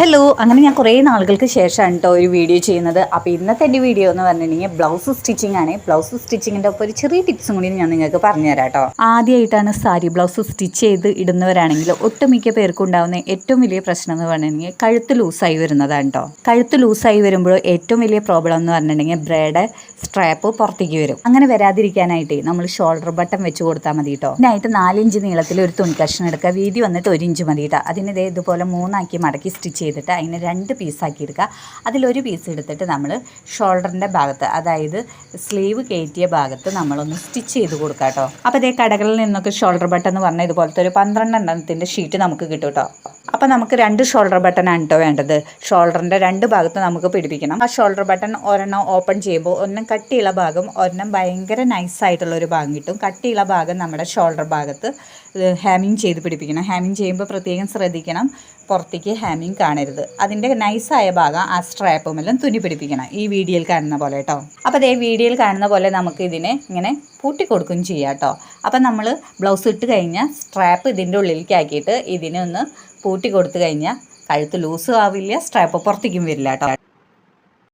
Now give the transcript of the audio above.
Hello അങ്ങനെ ഞാൻ കുറേ നാളുകൾക്ക് ശേഷമാണ് കേട്ടോ ഒരു വീഡിയോ ചെയ്യുന്നത്. അപ്പോൾ ഇന്നത്തെ എന്റെ വീഡിയോ എന്ന് പറഞ്ഞിട്ടുണ്ടെങ്കിൽ ബ്ലൗസ് സ്റ്റിച്ചിങ് ആണ്. ബ്ലൗസ് സ്റ്റിച്ചിങ്ങിന്റെ ഒപ്പം ഒരു ചെറിയ ടിപ്സും കൂടി ഞാൻ നിങ്ങൾക്ക് പറഞ്ഞുതരാം കേട്ടോ ആദ്യമായിട്ടാണ് സാരി ബ്ലൗസ് സ്റ്റിച്ച് ചെയ്ത് ഇടുന്നവരാണെങ്കിൽ ഒട്ടുമിക്ക പേർക്കും ഉണ്ടാകുന്ന ഏറ്റവും വലിയ പ്രശ്നം എന്ന് പറഞ്ഞിട്ടുണ്ടെങ്കിൽ കഴുത്ത് ലൂസായി വരുന്നതാണ് കേട്ടോ കഴുത്ത് ലൂസായി വരുമ്പോൾ ഏറ്റവും വലിയ പ്രോബ്ലം എന്ന് പറഞ്ഞിട്ടുണ്ടെങ്കിൽ ബ്രേഡ് സ്ട്രാപ്പ് പുറത്തേക്ക് വരും. അങ്ങനെ വരാതിരിക്കാനായിട്ട് നമ്മൾ ഷോൾഡർ ബട്ടൺ വെച്ച് കൊടുത്താൽ മതി കേട്ടോ ഇതിനായിട്ട് നാലിഞ്ച് നീളത്തിൽ ഒരു തുണി കഷ്ണം എടുക്കുക. വീതി വന്നിട്ട് ഒരു ഇഞ്ച് മതി കേട്ടോ അതിനിതേ ഇതുപോലെ മൂന്നാക്കി മടക്കി സ്റ്റിച്ച് ചെയ്തിട്ട് അതിനെ രണ്ട് പീസാക്കി എടുക്കുക. അതിലൊരു പീസ് എടുത്തിട്ട് നമ്മൾ ഷോൾഡറിന്റെ ഭാഗത്ത് അതായത് സ്ലീവ് കയറ്റിയ ഭാഗത്ത് നമ്മളൊന്ന് സ്റ്റിച്ച് ചെയ്ത് കൊടുക്കുക കേട്ടോ. അപ്പോൾ ഇതേ കടകളിൽ നിന്നൊക്കെ ഷോൾഡർ ബട്ടൺ എന്ന് പറഞ്ഞാൽ ഇതുപോലത്തെ ഒരു പന്ത്രണ്ടെണ്ണത്തിന്റെ ഷീറ്റ് നമുക്ക് കിട്ടും കേട്ടോ. അപ്പോൾ നമുക്ക് രണ്ട് ഷോൾഡർ ബട്ടൺ ആണ് കേട്ടോ വേണ്ടത്. ഷോൾഡറിന്റെ രണ്ട് ഭാഗത്ത് നമുക്ക് പിടിപ്പിക്കണം. ആ ഷോൾഡർ ബട്ടൺ ഒരെണ്ണം ഓപ്പൺ ചെയ്യുമ്പോൾ ഒന്നും കട്ടിയുള്ള ഭാഗം ഒരെണ്ണം ഭയങ്കര നൈസായിട്ടുള്ള ഒരു ഭാഗം കിട്ടും. കട്ടിയുള്ള ഭാഗം നമ്മുടെ ഷോൾഡർ ഭാഗത്ത് ഹാമിങ് ചെയ്ത് പിടിപ്പിക്കണം. ഹാമിങ് ചെയ്യുമ്പോൾ പ്രത്യേകം ശ്രദ്ധിക്കണം. പുറത്തേക്ക് ഹാമിങ് കാണരുത്. അതിന്റെ നൈസായ ഭാഗം ആ സ്ട്രാപ്പുമെല്ലാം തുന്നി പിടിപ്പിക്കണം. ഈ വീഡിയോയിൽ കാണുന്ന പോലെ കേട്ടോ അപ്പോൾ അതേ വീഡിയോയിൽ കാണുന്ന പോലെ നമുക്ക് ഇതിനെ ഇങ്ങനെ പൂട്ടി കൊടുക്കുകയും ചെയ്യാം കേട്ടോ അപ്പോൾ നമ്മൾ ബ്ലൗസ് ഇട്ട് കഴിഞ്ഞാൽ സ്ട്രാപ്പ് ഇതിന്റെ ഉള്ളിലേക്ക് ആക്കിയിട്ട് ഇതിനെ ഒന്ന് പൂട്ടി കൊടുത്തു കഴിഞ്ഞാൽ കഴുത്ത് ലൂസും ആവില്ല സ്ട്രാപ്പ് പുറത്തേക്കും വരില്ല കേട്ടോ.